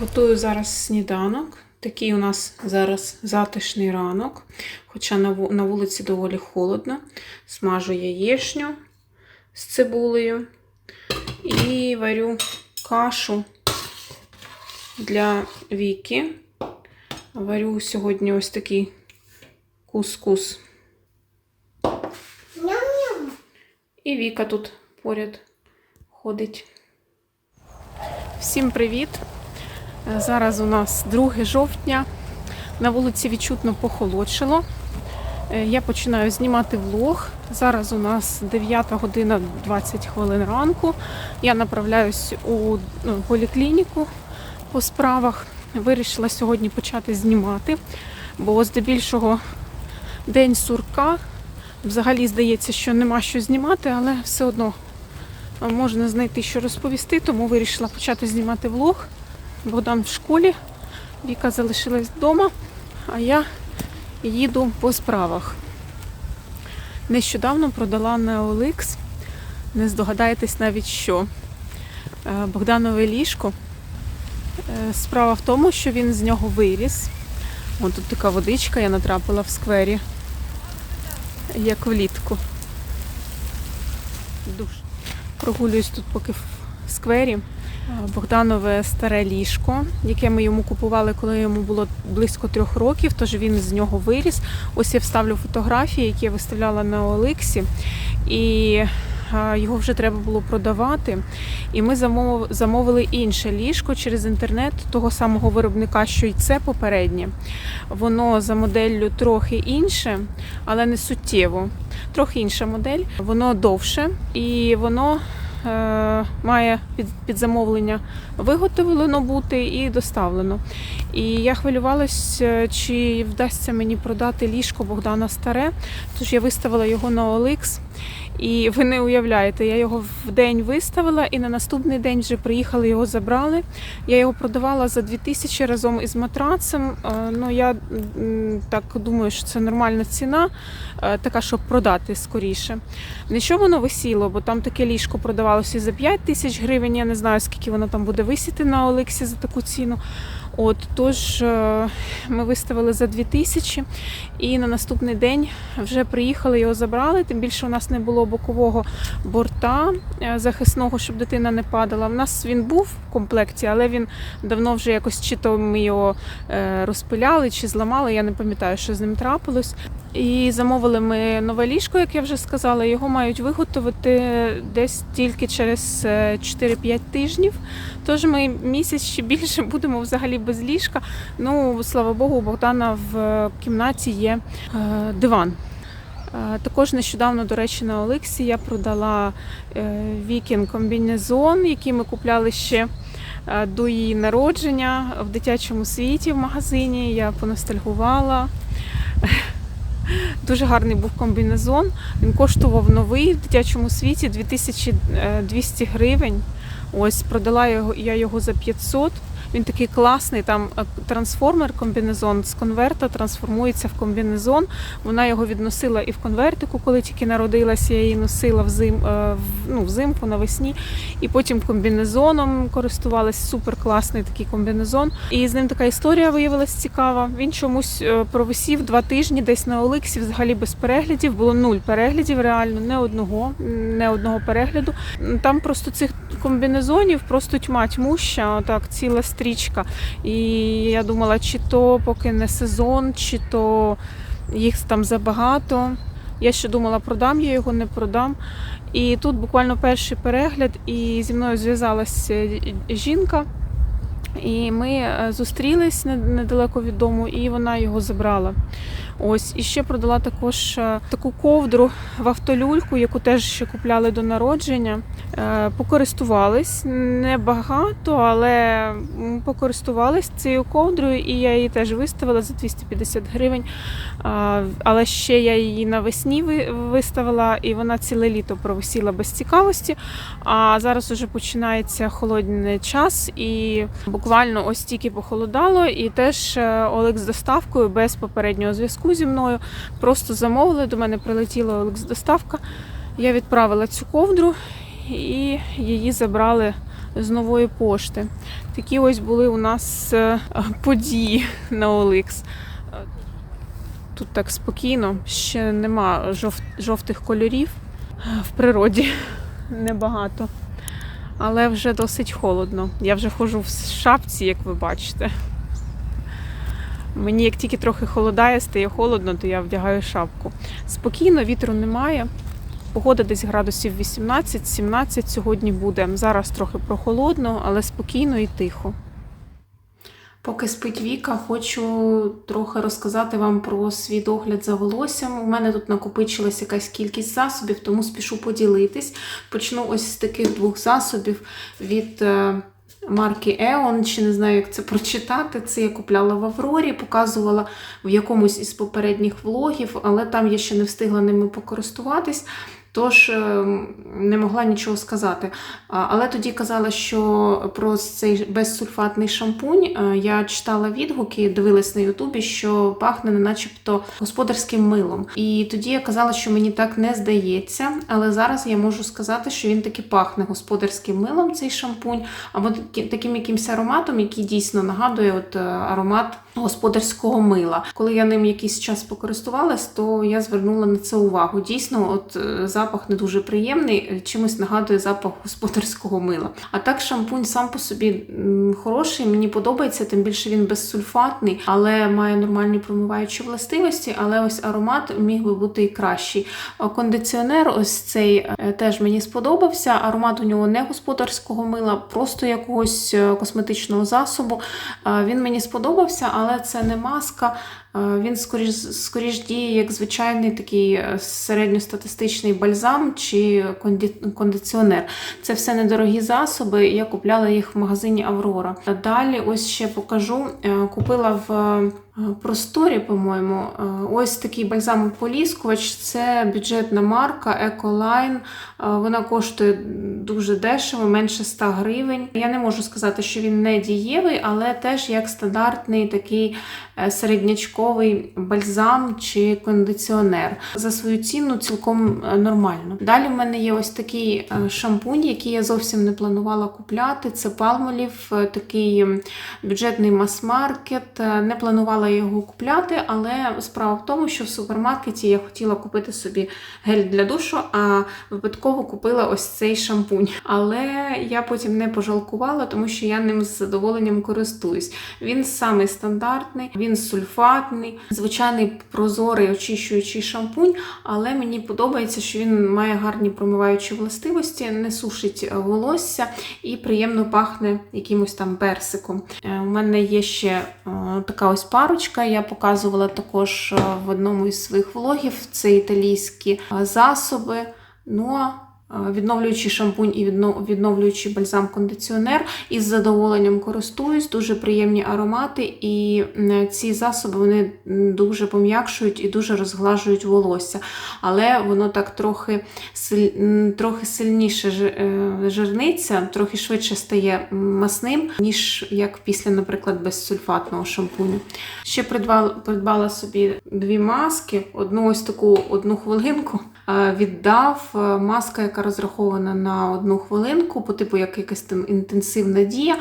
Готую зараз сніданок. Такий у нас зараз затишний ранок, хоча на вулиці доволі холодно. Смажу яєчню з цибулею і варю кашу для Віки. Варю сьогодні ось такий кускус. Ням-ням. І Віка тут поряд ходить. Всім привіт! Е, Зараз у нас 2 жовтня. На вулиці відчутно похолодшило. Е, Я починаю знімати влог. Зараз у нас 9 година 20 хвилин ранку. Я направляюсь у ну, поліклініку по справах. Вирішила сьогодні почати знімати, бо здебільшого день сурка. Взагалі здається, що нема що знімати, але все одно можна знайти, що розповісти, тому вирішила почати знімати влог. Богдан в школі, Віка залишилась вдома, а я їду по справах. Нещодавно продала OLX, не здогадаєтесь навіть що. Е, Богданове ліжко. Е, Справа в тому, що він з нього виріс. Ось тут така водичка, я натрапила в сквері, як влітку. Душ. Прогулююсь тут поки в сквері. Богданове старе ліжко, яке ми йому купували, коли йому було близько трьох років, тож він з нього виріс. Ось я вставлю фотографії, які я виставляла на Олексі. І його вже треба було продавати. І ми замовили інше ліжко через інтернет того самого виробника, що й це попереднє. Воно за моделлю трохи інше, але не суттєво. Трохи інша модель, воно довше і воно має під, під замовлення виготовлено бути і доставлено. І я хвилювалась, е, чи вдасться мені продати ліжко Богдана Старе, тож я виставила його на OLX. І ви не уявляєте, я його в день виставила, і на наступний день вже приїхали, його забрали. Я його продавала за 2000 разом із матрацем. Е, Ну я так думаю, що це нормальна ціна, е, така, щоб продати скоріше. Не що воно висіло, бо там таке ліжко продавалося за 5 тисяч гривень. Я не знаю, скільки воно там буде висіти на Олексі за таку ціну. От тож е, ми виставили за 2000 і на наступний день вже приїхали, його забрали. Тим більше у нас не було бокового борта е, захисного, щоб дитина не падала. У нас він був в комплекті, але він давно вже якось чи то ми його е, розпиляли, чи зламали. Я не пам'ятаю, що з ним трапилось. І замовили ми нове ліжко, як я вже сказала. Його мають виготовити десь тільки через е, 4-5 тижнів. Тож ми місяць чи більше будемо взагалі без ліжка. Ну, слава Богу, у Богдана в кімнаті є е, диван. Е, Також нещодавно, до речі, на Олексі я продала е, Вікін комбінезон, який ми купляли ще е, до її народження в дитячому світі в магазині. Я поностальгувала. Дуже гарний був комбінезон. Він коштував новий в дитячому світі 2200 гривень. Ось продала його я його за 500. Він такий класний. Там е, трансформер комбінезон з конверта трансформується в комбінезон. Вона його відносила і в конвертику, коли тільки народилася. Я її носила взим, е, ну, взимку навесні. І потім комбінезоном користувалась. Супер класний такий комбінезон. І з ним така історія виявилась цікава. Він чомусь е, провисів два тижні десь на Олексі, взагалі без переглядів. Було нуль переглядів, реально, не одного, не одного перегляду. Там просто цих комбінезонів просто тьма тьмуща, так, ціла стрічка. І я думала, чи то поки не сезон, чи то їх там забагато. Я ще думала, продам я його, не продам. І тут буквально перший перегляд, і зі мною зв'язалася жінка. І ми е, зустрілись недалеко від дому, і вона його забрала. Ось і ще продала також е, таку ковдру в автолюльку, яку теж ще купляли до народження. Е, Покористувались небагато, але покористувались цією ковдрою, і я її теж виставила за 250 гривень. Але ще я її навесні виставила, і вона ціле літо провисіла без цікавості. А зараз уже починається холодний час, і буквально ось тільки похолодало, і теж е, Олекс з доставкою без попереднього зв'язку зі мною. Просто замовили. До мене прилетіла Олекс доставка. Я відправила цю ковдру і її забрали з нової пошти. Такі ось були у нас е, події на. Е, Тут так спокійно, ще нема жовтих кольорів в природі небагато. Але вже досить холодно. Я вже ходжу в шапці, як ви бачите. Мені як тільки трохи холодає, стає холодно, то я вдягаю шапку. Спокійно, вітру немає. Погода десь градусів 18-17 сьогодні буде. Зараз трохи прохолодно, але спокійно і тихо. Поки спить Віка, хочу трохи розказати вам про свій догляд за волоссям. У мене тут накопичилась якась кількість засобів, тому спішу поділитись. Почну ось з таких двох засобів від е, марки Еон, чи не знаю, як це прочитати. Це я купляла в Аврорі, показувала в якомусь із попередніх влогів, але там я ще не встигла ними покористуватись. Тож е, не могла нічого сказати. Але тоді казала, що про цей безсульфатний шампунь е, я читала відгуки, дивилась на Ютубі, що пахне не начебто господарським милом. І тоді я казала, що мені так не здається. Але зараз я можу сказати, що він таки пахне господарським милом, цей шампунь, або таким якимось ароматом, який дійсно нагадує от е, аромат господарського мила. Коли я ним якийсь час покористувалась, то я звернула на це увагу. Дійсно, от е, запах не дуже приємний, е, чимось нагадує запах господарського мила. А так шампунь сам по собі хороший, мені подобається, тим більше він безсульфатний, але має нормальні промиваючі властивості. Але ось аромат міг би бути і кращий. Кондиціонер, ось цей е, теж мені сподобався. Аромат у нього не господарського мила, просто якогось е, косметичного засобу. Е, Він мені сподобався, але це не маска. Він скоріш, скоріш діє як звичайний такий е, середньостатистичний бальзам чи кондиціонер. Це все недорогі засоби. Я купляла їх в магазині Аврора. Далі, ось ще покажу. Е, Купила в е, просторі, по-моєму, ось такий бальзам-поліскувач. Це бюджетна марка Ecoline. Е, Вона коштує дуже дешево, менше 100 гривень. Я не можу сказати, що він не дієвий, але теж як стандартний такий середнячковий бальзам чи кондиціонер. За свою ціну цілком е, нормально. Далі в мене є ось такий е, шампунь, який я зовсім не планувала купляти. Це е, такий бюджетний мас-маркет. Е, Не планувала його купляти, але справа в тому, що в супермаркеті я хотіла купити собі гель для душу, а випадково купила ось цей шампунь. Але я потім не пожалкувала, тому що я ним з задоволенням користуюсь. Він самий стандартний, він сульфатний, звичайний прозорий очищуючий шампунь, але мені подобається, що він має гарні промиваючі властивості, не сушить волосся і приємно пахне якимось там персиком. Е, У мене є ще е, така ось парочка. Я показувала також е, в одному із своїх влогів. Це італійські засоби. Ну, а е, відновлюючий шампунь і відно- відновлюючий бальзам-кондиціонер. Із задоволенням користуюсь, дуже приємні аромати, і ці засоби вони дуже пом'якшують і дуже розглажують волосся. Але воно так трохи, трохи сильніше е, жирниться, трохи швидше стає масним, ніж як після, наприклад, безсульфатного шампуню. Ще придбала, собі дві маски, одну ось таку одну хвилинку. е, Віддав е, маска, яка розрахована на одну хвилинку, по типу як якась там інтенсивна дія.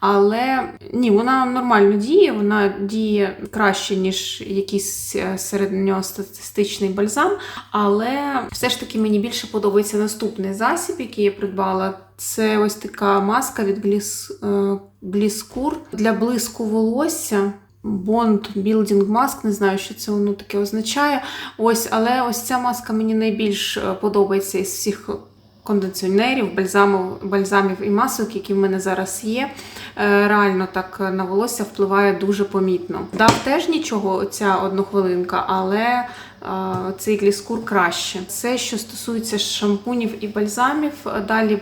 Але ні, вона нормально діє, вона діє краще, ніж якийсь е, середньостатистичний бальзам. Але все ж таки мені більше подобається наступний засіб, який я придбала. Це ось така маска від е, Blisscure для блиску волосся. Bond Building Mask, не знаю, що це воно таке означає. Ось, але ось ця маска мені найбільш е, подобається із всіх кондиціонерів, бальзамів, бальзамів і масок, які в мене зараз є. Е, Реально так на волосся впливає дуже помітно. Дав теж нічого, ця однохвилинка, але е, цей гліскур краще. Це що стосується шампунів і бальзамів. Далі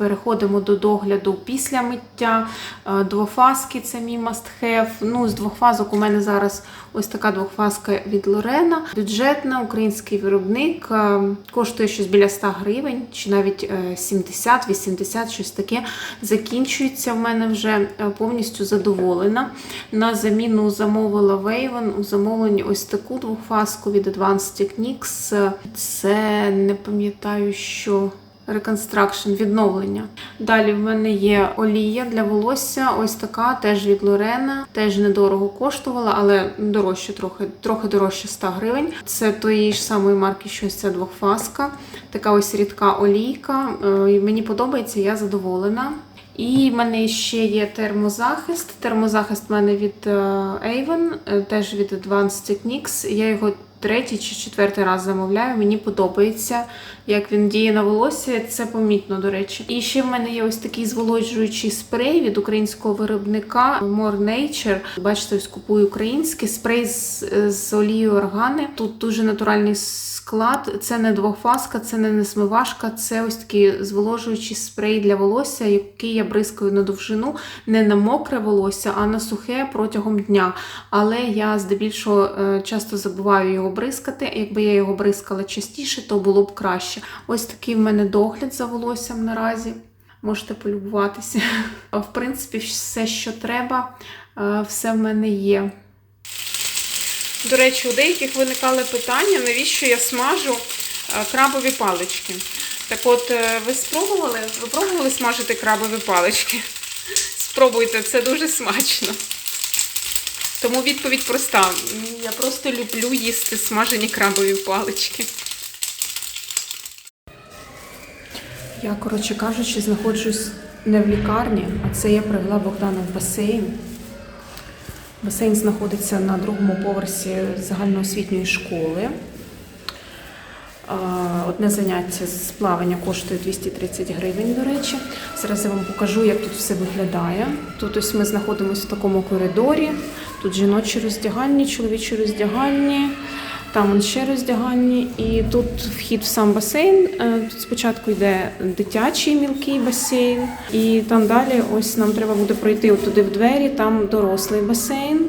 переходимо до догляду після миття. Е, Двофазки це мій have. Ну, з двохфазок у мене зараз ось така двохфазка від Лорена. Бюджетна, український виробник. е, Коштує щось біля 100 гривень, чи навіть е, 70-80, щось таке. Закінчується в мене вже е, повністю задоволена. На заміну замовила Wavon. У замовленні ось таку двохфазку від Advanced Techniques. Це не пам'ятаю, що Reconstruction, відновлення. Далі в мене є олія для волосся. Ось така, теж від Лорена. Теж недорого коштувала, але дорожче трохи, трохи дорожче 100 гривень. Це тої ж самої марки, що ось ця двохфаска. Така ось рідка олійка. Е, Мені подобається, я задоволена. І в мене ще є термозахист. Термозахист в мене від е, Avon, е, теж від Advanced Techniques. Я його третій чи четвертий раз замовляю. Мені подобається, як він діє на волосся. Це помітно, до речі. І ще в мене є ось такий зволоджуючий спрей від українського виробника More Nature. Бачите, ось купую український спрей з, з олією органи. Тут дуже натуральний склад. Це не двохфаска, це не несмивашка, це ось такий зволожуючий спрей для волосся, який я бризкаю на довжину, не на мокре волосся, а на сухе протягом дня. Але я здебільшого е, часто забуваю його бризкати. Якби я його бризкала частіше, то було б краще. Ось такий в мене догляд за волоссям наразі. Можете полюбуватися. В принципі, все, що треба, е, все в мене є. До речі, у деяких виникали питання, навіщо я смажу е, крабові палички. Так от, е, ви спробували? Ви пробували смажити крабові палички? Спробуйте, це дуже смачно. Тому відповідь проста. Я просто люблю їсти смажені крабові палички. Я, коротше кажучи, знаходжусь не в лікарні, а це я привела Богдана в басейн. Басейн знаходиться на другому поверсі загальноосвітньої школи. Одне заняття з плавання коштує 230 гривень, до речі. Зараз я вам покажу, як тут все виглядає. Тут ось ми знаходимося в такому коридорі. Тут жіночі роздягальні, чоловічі роздягальні, там ще роздягальні. І тут вхід в сам басейн. Е, Тут спочатку йде дитячий мілкий басейн, і там далі ось нам треба буде пройти туди в двері, там дорослий басейн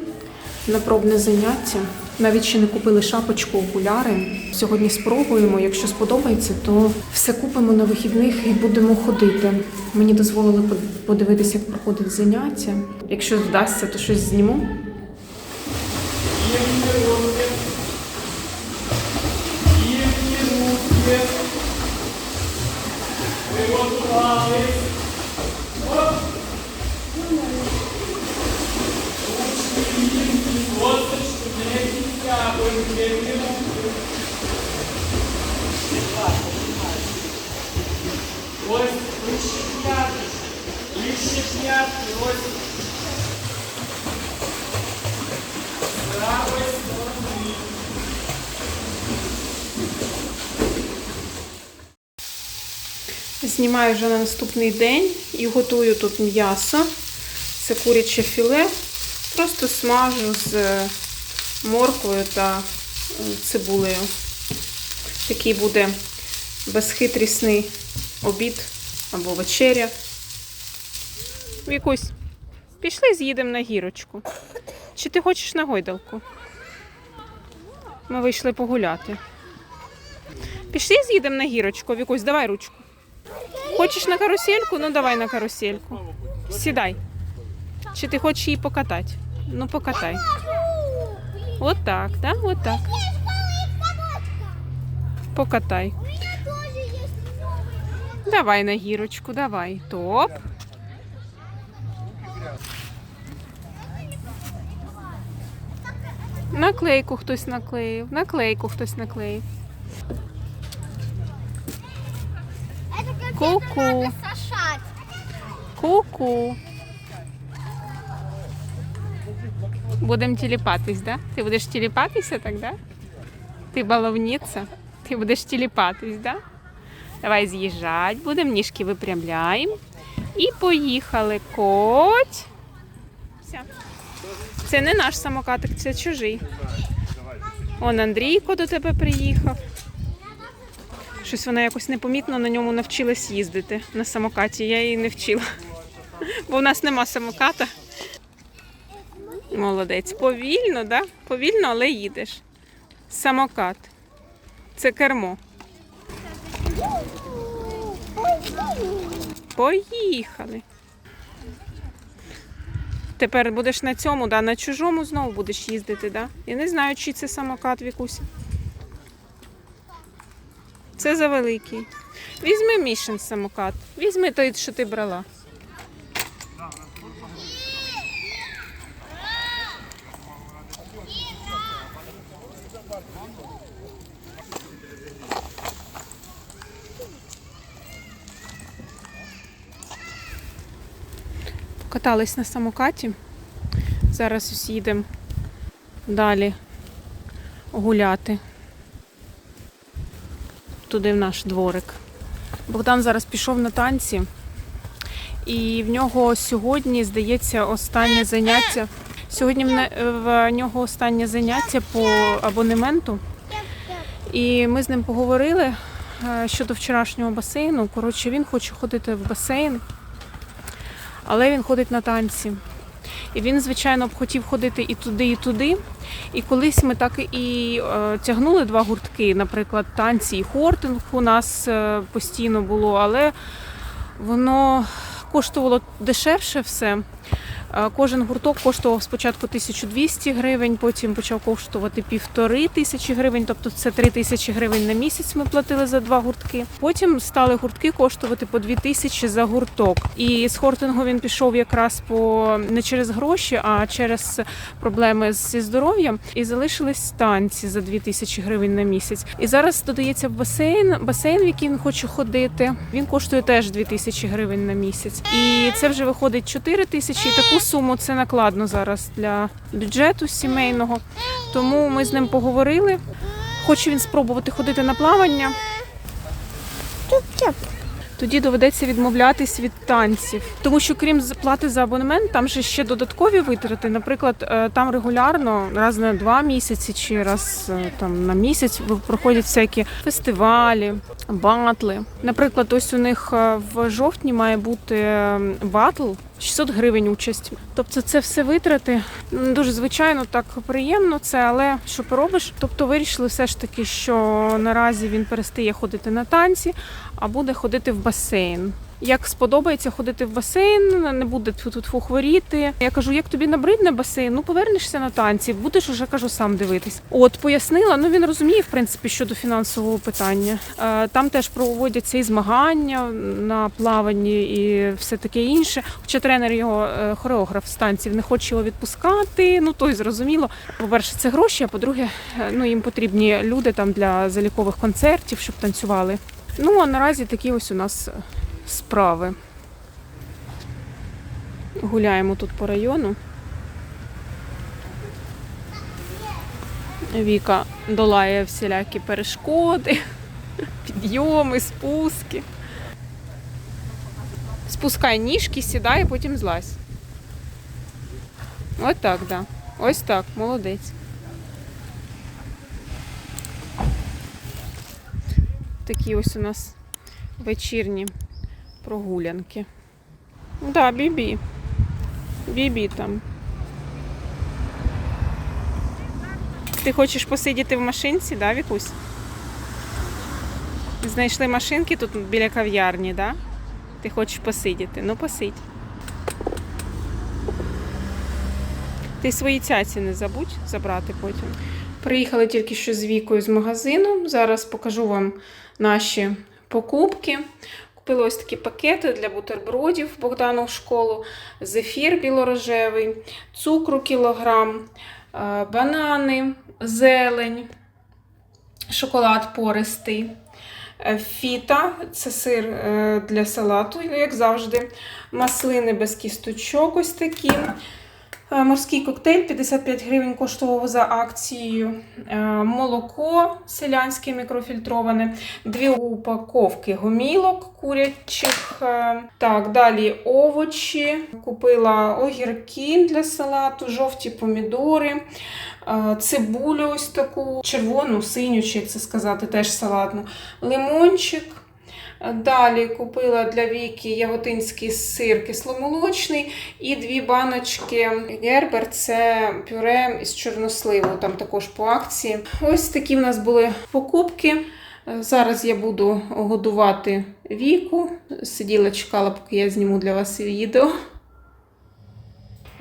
на пробне заняття. Навіть ще не купили шапочку, окуляри. Сьогодні спробуємо. Якщо сподобається, то все купимо на вихідних і будемо ходити. Мені дозволили подивитися, як проходить заняття. Якщо вдасться, то щось зніму. Ось вище п'ятки, вище п'ятки, ось. З Знімаю вже на наступний день і готую тут м'ясо. Це куряче філе. Просто смажу з е, морквою та е, цибулею. Такий буде безхитрісний обід або вечеря. Вікусь, пішли з'їдемо на гірочку. Чи ти хочеш на гойдалку? Ми вийшли погуляти. Пішли з'їдемо на гірочку. Вікусь, давай ручку. Хочеш на карусельку? Ну давай на карусельку. Сідай. Чи ти хочеш її покатати? Ну покатай. От так, да? От так. Покатай. Давай на гірочку, давай. Топ. Наклейку хтось наклеїв. Наклейку хтось наклеїв. Ку-ку. Ку-ку. Будемо телепатись, да? Ти будеш телепатися так, да? Ти баловниця. Ти будеш телепатись, да? Давай з'їжджать, будемо ніжки випрямляємо. І поїхали. Коть. Це не наш самокатик, це чужий. Он Андрійко до тебе приїхав. Щось вона якось непомітно на ньому навчилась їздити на самокаті. Я її не вчила. Бо в нас нема самоката. Молодець. Повільно, да? Повільно, але їдеш. Самокат. Це кермо. Поїхали. Тепер будеш на цьому, да? на чужому знову будеш їздити, да? Я не знаю, чи це самокат Вікуся. Це за великий. Візьми Мішин самокат. Візьми той, що ти брала. Покатались на самокаті. Зараз ось їдемо далі гуляти. Туди в наш дворик. Богдан зараз пішов на танці, і в нього сьогодні, здається, останнє заняття. Сьогодні в нього останнє заняття по абонементу. І ми з ним поговорили е, щодо вчорашнього басейну. Коротше, він хоче ходити в басейн, але він ходить на танці. І він, звичайно, б хотів ходити і туди, і туди. І колись ми так і е, тягнули два гуртки, наприклад, танці і хортинг у нас е, постійно було, але воно коштувало дешевше все. Е, Кожен гурток коштував спочатку 1200 гривень, потім почав коштувати півтори тисячі гривень, тобто це три тисячі гривень на місяць ми платили за два гуртки. Потім стали гуртки коштувати по дві тисячі за гурток. І з хортингу він пішов якраз по не через гроші, а через проблеми зі здоров'ям. І залишились танці за дві тисячі гривень на місяць. І зараз додається басейн, басейн, в який він хоче ходити. Він коштує теж дві тисячі гривень на місяць. І це вже виходить 4 тисячі. Таку суму це накладно зараз для бюджету сімейного. Тому ми з ним поговорили. Хоче він спробувати ходити на плавання. Тоді доведеться відмовлятись від танців, тому що крім плати за абонемент, там же ще додаткові витрати. Наприклад, е, там регулярно раз на два місяці чи раз е, там на місяць проходять всякі фестивалі, батли. Наприклад, ось у них е, в жовтні має бути батл. 600 гривень участь. Тобто це все витрати. Дуже звичайно, так приємно це, але що поробиш? Тобто вирішили все ж таки, що наразі він перестає ходити на танці, а буде ходити в басейн. Як сподобається ходити в басейн, не буде тут хворіти. Я кажу, як тобі набридне басейн, ну повернешся на танці, будеш уже кажу сам дивитись. От пояснила. Ну він розуміє, в принципі, щодо фінансового питання. Е, Там теж проводяться і змагання на плаванні і все таке інше. Хоча тренер його е, хореограф з танців не хоче його відпускати. Ну то й зрозуміло. По-перше, це гроші, а по-друге, е, ну їм потрібні люди там для залікових концертів, щоб танцювали. Ну а наразі такі ось у нас е, справи. Гуляємо тут по району. Віка долає всілякі перешкоди, підйоми, спуски. Спускай ніжки, сідай, потім злазь. Ось так, да. Ось так, молодець. Такі ось у нас вечірні прогулянки. Да, бібі. Бібі там. Ти хочеш посидіти в машинці, да, Вікусь? Знайшли машинки тут біля кав'ярні, да? Ти хочеш посидіти? Ну посидь. Ти свої цяці не забудь забрати потім. Приїхали тільки що з Вікою з магазину. Зараз покажу вам наші покупки. Купила ось такі пакети для бутербродів Богдану в школу, зефір білорожевий, цукру кілограм, е, банани, зелень, шоколад пористий. е, Фіта це сир е, для салату, як завжди. Маслини без кісточок, ось такі. Е, Морський коктейль 55 гривень коштував за акцією. Е, Молоко селянське мікрофільтроване, дві упаковки гомілок курячих. Е, Так, далі овочі. Купила огірки для салату, жовті помідори, цибулю ось таку, червону, синю, як це сказати, теж салатну, лимончик. Далі купила для Віки яготинський сир кисломолочний і дві баночки Гербер це пюре із чорносливу, там також по акції. Ось такі в нас були покупки. Зараз я буду годувати Віку. Сиділа, чекала, поки я зніму для вас відео.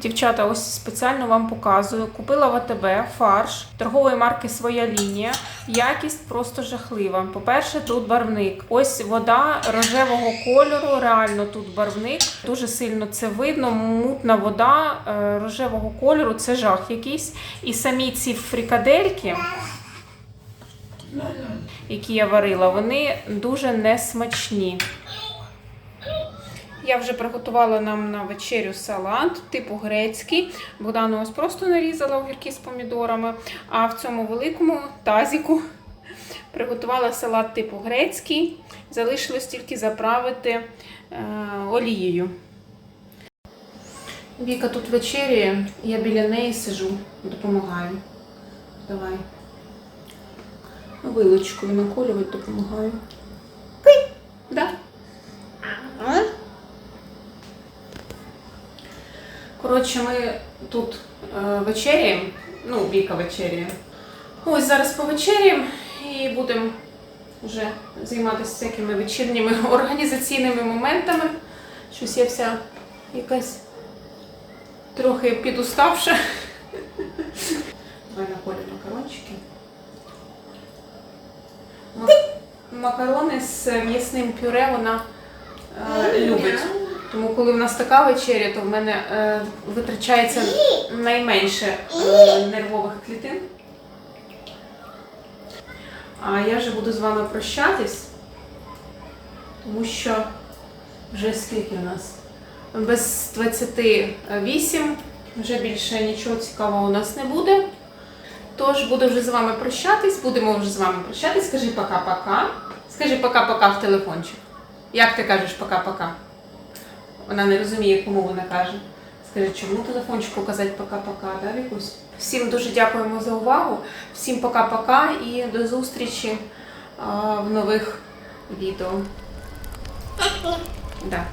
Дівчата, ось спеціально вам показую. Купила в АТБ фарш торгової марки Своя лінія. Якість просто жахлива. По-перше, тут барвник. Ось вода рожевого кольору. Реально тут барвник. Дуже сильно це видно. Мутна вода е, рожевого кольору. Це жах якийсь. І самі ці фрикадельки, які я варила, вони дуже несмачні. Я вже приготувала нам на вечерю салат, типу грецький. Богдану ось просто нарізала огірки з помідорами. А в цьому великому тазіку приготувала салат типу грецький. Залишилось тільки заправити е, олією. Віка тут вечеряє, я біля неї сижу, допомагаю. Давай. Вилочкою наколювати допомагаю. Пий! Да. Коротше, ми тут е, вечеряємо, ну, Віка вечеряє. Ось зараз повечеряємо і будемо вже займатися всякими вечірніми організаційними моментами. Щось я вся якась трохи підуставша. Давай наколю макарончики. Макарони з м'ясним пюре вона е, любить. Тому коли в нас така вечеря, то в мене е, витрачається найменше е, нервових клітин. А я вже буду з вами прощатись, тому що вже скільки у нас? Без 28, вже більше нічого цікавого у нас не буде. Тож буду вже з вами прощатись, будемо вже з вами прощатись. Скажи пока-пока. Скажи пока-пока в телефончик. Як ти кажеш пока-пока? Вона не розуміє, кому вона каже. Скажи, чому телефончику казати пока-пока, да, Вікусь? Всім дуже дякуємо за увагу. Всім пока-пока і до зустрічі а, в нових відео. Да.